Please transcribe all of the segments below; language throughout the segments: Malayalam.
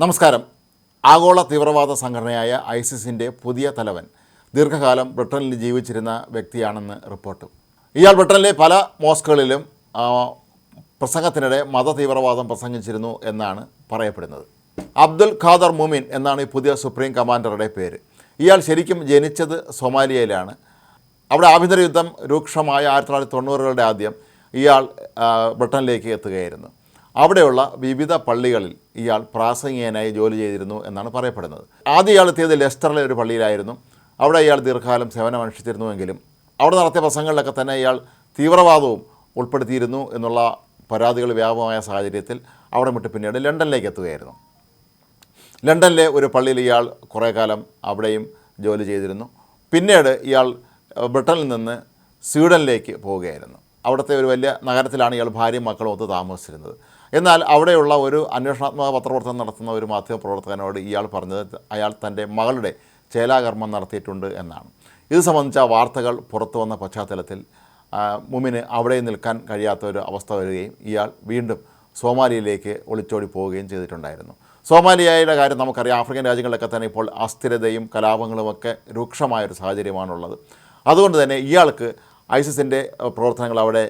നമസ്കാരം. ആഗോള തീവ്രവാദ സംഘടനയായ ഐസിസിന്റെ പുതിയ തലവൻ ദീർഘകാലം ബ്രിട്ടനിൽ ജീവിച്ചിരുന്ന വ്യക്തിയാണെന്ന് റിപ്പോർട്ട്. ഇയാൾ ബ്രിട്ടനിലെ പല മോസ്കുകളിലും പ്രസംഗത്തിനിടെ മത തീവ്രവാദം പ്രസംഗിച്ചിരുന്നു എന്നാണ് പറയപ്പെടുന്നത്. അബ്ദുൽ ഖാദർ മുമിൻ എന്നാണ് ഈ പുതിയ സുപ്രീം കമാൻഡറുടെ പേര്. ഇയാൾ ശരിക്കും ജനിച്ചത് സൊമാലിയയിലാണ്. അവിടെ ആഭ്യന്തര യുദ്ധം രൂക്ഷമായ ആയിരത്തി തൊള്ളായിരത്തി തൊണ്ണൂറുകളുടെ ആദ്യം ഇയാൾ ബ്രിട്ടനിലേക്ക് എത്തുകയായിരുന്നു. അവിടെയുള്ള വിവിധ പള്ളികളിൽ ഇയാൾ പ്രാസംഗികനായി ജോലി ചെയ്തിരുന്നു എന്നാണ് പറയപ്പെടുന്നത്. ആദ്യം ഇയാൾ എത്തിയത് ലെസ്റ്ററിലെ ഒരു പള്ളിയിലായിരുന്നു. അവിടെ ഇയാൾ ദീർഘകാലം സേവനം അനുഷ്ഠിച്ചിരുന്നുവെങ്കിലും അവിടെ നടത്തിയ പ്രസംഗങ്ങളിലൊക്കെ തന്നെ ഇയാൾ തീവ്രവാദവും ഉൾപ്പെടുത്തിയിരുന്നു എന്നുള്ള പരാതികൾ വ്യാപകമായ സാഹചര്യത്തിൽ അവിടെ വിട്ട് പിന്നീട് ലണ്ടനിലേക്ക് എത്തുകയായിരുന്നു. ലണ്ടനിലെ ഒരു പള്ളിയിൽ ഇയാൾ കുറേ കാലം അവിടെയും ജോലി ചെയ്തിരുന്നു. പിന്നീട് ഇയാൾ ബ്രിട്ടനിൽ നിന്ന് സ്വീഡനിലേക്ക് പോവുകയായിരുന്നു. അവിടുത്തെ ഒരു വലിയ നഗരത്തിലാണ് ഇയാൾ ഭാര്യയും മക്കളും ഒത്ത് താമസിച്ചിരുന്നത്. എന്നാൽ അവിടെയുള്ള ഒരു അന്വേഷണാത്മക പത്രപ്രവർത്തനം നടത്തുന്ന ഒരു മാധ്യമപ്രവർത്തകനോട് ഇയാൾ പറഞ്ഞത് അയാൾ തന്റെ മകളുടെ ചേലാകർമ്മം നടത്തിയിട്ടുണ്ട് എന്നാണ്. ഇത് സംബന്ധിച്ച വാർത്തകൾ പുറത്തു വന്ന പശ്ചാത്തലത്തിൽ മുമിന് അവിടെ നിൽക്കാൻ കഴിയാത്ത ഒരു അവസ്ഥ വരികയും ഇയാൾ വീണ്ടും സോമാലിയയിലേക്ക് ഒളിച്ചോടി പോവുകയും ചെയ്തിട്ടുണ്ടായിരുന്നു. സോമാലിയയുടെ കാര്യം നമുക്കറിയാം. ആഫ്രിക്കൻ രാജ്യങ്ങളിലൊക്കെ തന്നെ ഇപ്പോൾ അസ്ഥിരതയും കലാപങ്ങളുമൊക്കെ രൂക്ഷമായൊരു സാഹചര്യമാണുള്ളത്. അതുകൊണ്ട് തന്നെ ഇയാൾക്ക് ഐസിസിന്റെ പ്രവർത്തനങ്ങൾ അവിടെ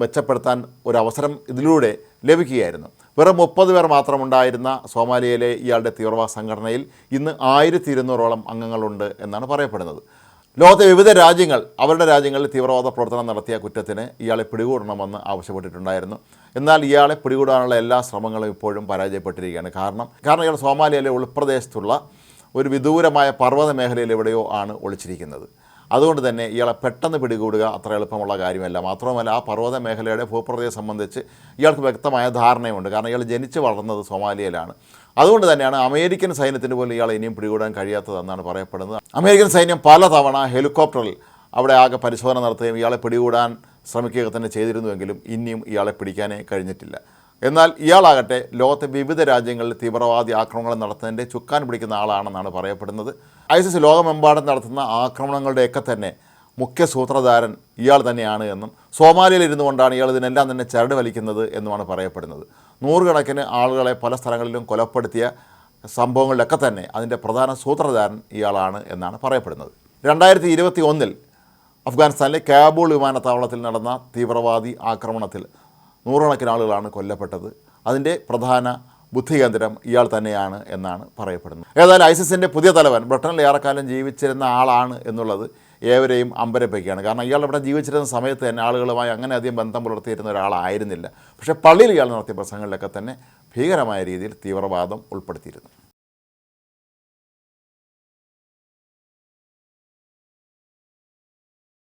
മെച്ചപ്പെടുത്താൻ ഒരു അവസരം ഇതിലൂടെ ലഭിക്കുകയായിരുന്നു. വെറും മുപ്പത് പേർ മാത്രമുണ്ടായിരുന്ന സോമാലിയയിലെ ഇയാളുടെ തീവ്രവാദ സംഘടനയിൽ ഇന്ന് ആയിരത്തി ഇരുന്നൂറോളം അംഗങ്ങളുണ്ട് എന്നാണ് പറയപ്പെടുന്നത്. ലോകത്തെ വിവിധ രാജ്യങ്ങൾ അവരുടെ രാജ്യങ്ങളിൽ തീവ്രവാദ പ്രവർത്തനം നടത്തിയ കുറ്റത്തിന് ഇയാളെ പിടികൂടണമെന്ന് ആവശ്യപ്പെട്ടിട്ടുണ്ടായിരുന്നു. എന്നാൽ ഇയാളെ പിടികൂടാനുള്ള എല്ലാ ശ്രമങ്ങളും ഇപ്പോഴും പരാജയപ്പെട്ടിരിക്കുകയാണ്. കാരണം കാരണം ഇയാൾ സോമാലിയയിലെ ഉൾപ്രദേശത്തുള്ള ഒരു വിദൂരമായ പർവത മേഖലയിൽ എവിടെയോ ആണ് ഒളിച്ചിരിക്കുന്നത്. അതുകൊണ്ട് തന്നെ ഇയാളെ പെട്ടെന്ന് പിടികൂടുക അത്ര എളുപ്പമുള്ള കാര്യമല്ല. മാത്രമല്ല ആ പർവത മേഖലയുടെ ഭൂപ്രകൃതിയെ സംബന്ധിച്ച് ഇയാൾക്ക് വ്യക്തമായ ധാരണയുണ്ട്. കാരണം ഇയാൾ ജനിച്ച് വളർന്നത് സൊമാലിയയിലാണ്. അതുകൊണ്ട് തന്നെയാണ് അമേരിക്കൻ സൈന്യത്തിന് പോലും ഇയാളെ ഇനിയും പിടികൂടാൻ കഴിയാത്തതെന്നാണ് പറയപ്പെടുന്നത്. അമേരിക്കൻ സൈന്യം പലതവണ ഹെലികോപ്റ്ററിൽ അവിടെ ആകെ പരിശോധന നടത്തുകയും ഇയാളെ പിടികൂടാൻ ശ്രമിക്കുക തന്നെ ചെയ്തിരുന്നുവെങ്കിലും ഇനിയും ഇയാളെ പിടിക്കാനേ കഴിഞ്ഞിട്ടില്ല. എന്നാൽ ഇയാളാകട്ടെ ലോകത്തെ വിവിധ രാജ്യങ്ങളിൽ തീവ്രവാദി ആക്രമണങ്ങൾ നടത്തുന്നതിന്റെ ചുക്കാൻ പിടിക്കുന്ന ആളാണെന്നാണ് പറയപ്പെടുന്നത്. ഐസിസ് ലോകമെമ്പാടും നടത്തുന്ന ആക്രമണങ്ങളുടെയൊക്കെ തന്നെ മുഖ്യ സൂത്രധാരൻ ഇയാൾ തന്നെയാണ് എന്നും സോമാലിയയിൽ ഇരുന്നു കൊണ്ടാണ് ഇയാൾ ഇതിനെല്ലാം തന്നെ ചരട് വലിക്കുന്നത് എന്നുമാണ് പറയപ്പെടുന്നത്. നൂറുകണക്കിന് ആളുകളെ പല സ്ഥലങ്ങളിലും കൊലപ്പെടുത്തിയ സംഭവങ്ങളിലൊക്കെ തന്നെ അതിന്റെ പ്രധാന സൂത്രധാരൻ ഇയാളാണ് എന്നാണ് പറയപ്പെടുന്നത്. രണ്ടായിരത്തി ഇരുപത്തി ഒന്നിൽ അഫ്ഗാനിസ്ഥാനിലെ കാബൂൾ വിമാനത്താവളത്തിൽ നടന്ന തീവ്രവാദി ആക്രമണത്തിൽ നൂറുകണക്കിന് ആളുകളാണ് കൊല്ലപ്പെട്ടത്. അതിന്റെ പ്രധാന ബുദ്ധികേന്ദ്രം ഇയാൾ തന്നെയാണ് എന്നാണ് പറയപ്പെടുന്നത്. ഏതായാലും ഐസിസിന്റെ പുതിയ തലവൻ ബ്രിട്ടനിൽ ഏറെക്കാലം ജീവിച്ചിരുന്ന ആളാണ് എന്നുള്ളത് ഏവരെയും അമ്പരപ്പിക്കുകയാണ്. കാരണം ഇയാൾ ഇവിടെ ജീവിച്ചിരുന്ന സമയത്ത് തന്നെ ആളുകളുമായി അങ്ങനെ അധികം ബന്ധം പുലർത്തിയിരുന്ന ഒരാളായിരുന്നില്ല. പക്ഷേ പള്ളിയിൽ ഇയാൾ നടത്തിയ പ്രസംഗങ്ങളിലൊക്കെ തന്നെ ഭീകരമായ രീതിയിൽ തീവ്രവാദം ഉൾപ്പെടുത്തിയിരുന്നു.